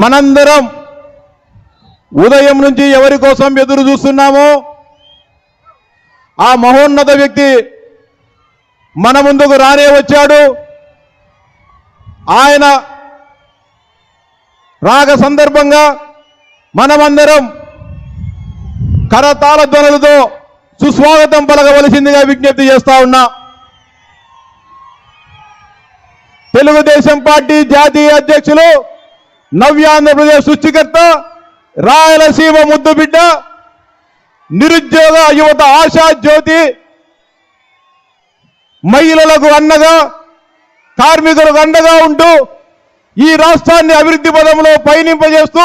మనందరం ఉదయం నుంచి ఎవరి కోసం ఎదురు చూస్తున్నామో ఆ మహోన్నత వ్యక్తి మన ముందుకు రానే వచ్చాడు. ఆయన రాగ సందర్భంగా మనమందరం కరతాళ ధ్వనులతో సుస్వాగతం పలకవలసిందిగా విజ్ఞప్తి చేస్తా ఉన్నా. తెలుగుదేశం పార్టీ జాతీయ అధ్యక్షులు నవ్యాంధ్రప్రదేశ్ సృష్టికర్త రాయలసీమ ముద్దుబిడ్డ నిరుద్యోగ యువత ఆశా జ్యోతి మహిళలకు అండగా కార్మికులకు అండగా ఉంటూ ఈ రాష్ట్రాన్ని అభివృద్ధి పదంలో పయనింపజేస్తూ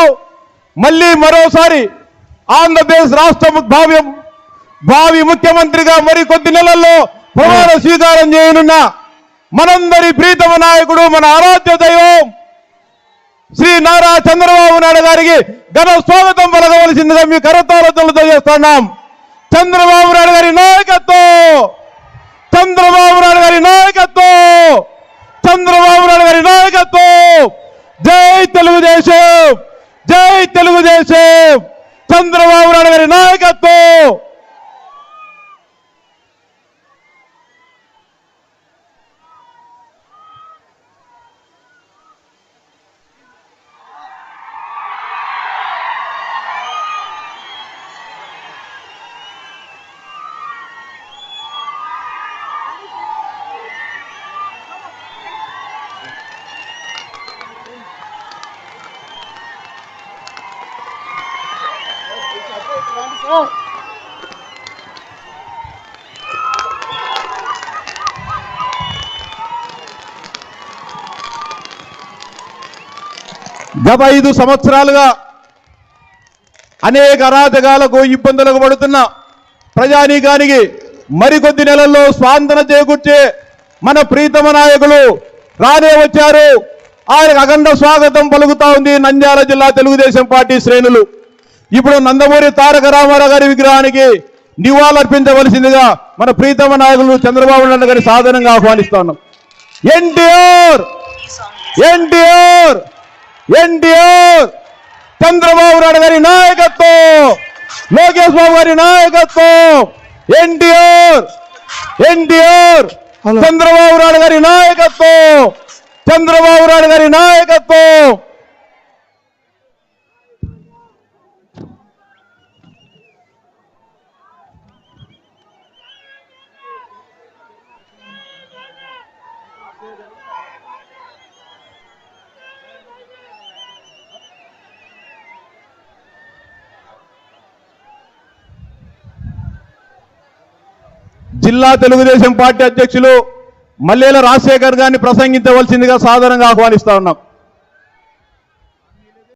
మళ్ళీ మరోసారి ఆంధ్రప్రదేశ్ రాష్ట్ర ము- భావి భావి ముఖ్యమంత్రిగా మరికొద్ది నెలల్లో ప్రమాణ స్వీకారం చేయనున్న మనందరి ప్రీతమ నాయకుడు మన ఆరాధ్య దైవం శ్రీ నారా చంద్రబాబు నాయుడు గారికి ఘన స్వాగతం పలకవలసిందిగా మీ కరతాలతలతో చేస్తున్నాం చంద్రబాబు నాయుడు గారి నాయకత్వం! చంద్రబాబు నాయుడు గారి నాయకత్వం! చంద్రబాబు నాయుడు గారి నాయకత్వం! జై తెలుగుదేశం! జై తెలుగుదేశం! చంద్రబాబు నాయుడు గారి నాయకత్వం! గత ఐదు సంవత్సరాలుగా అనేక అరాధకాలకు ఇబ్బందులకు పడుతున్న ప్రజానీకానికి మరికొద్ది నెలల్లో స్వాంతన చేకూర్చే మన ప్రీతమ నాయకులు రానే వచ్చారు. ఆయనకు అఖండ స్వాగతం పలుకుతా ఉంది నంద్యాల జిల్లా తెలుగుదేశం పార్టీ శ్రేణులు. ఇప్పుడు నందమూరి తారక రామారావు గారి విగ్రహానికి నివాళులర్పించవలసిందిగా మన ప్రీతమ నాయకులు చంద్రబాబు నాయుడు గారి సాధనంగా ఆహ్వానిస్తున్నాం ఎన్టీఆర్! ఎన్టీఆర్! ఎన్టీఆర్! చంద్రబాబు నాయుడు గారి నాయకత్వం! లోకేష్ బాబు గారి నాయకత్వం! ఎన్టీఆర్! ఎన్టీఆర్! చంద్రబాబు నాయుడు గారి నాయకత్వం! చంద్రబాబు నాయుడు గారి నాయకత్వం! జిల్లా తెలుగుదేశం పార్టీ అధ్యక్షులు మల్లేల రాజశేఖర్ గారిని ప్రసంగించవలసిందిగా సాధారణంగా ఆహ్వానిస్తా ఉన్నాం.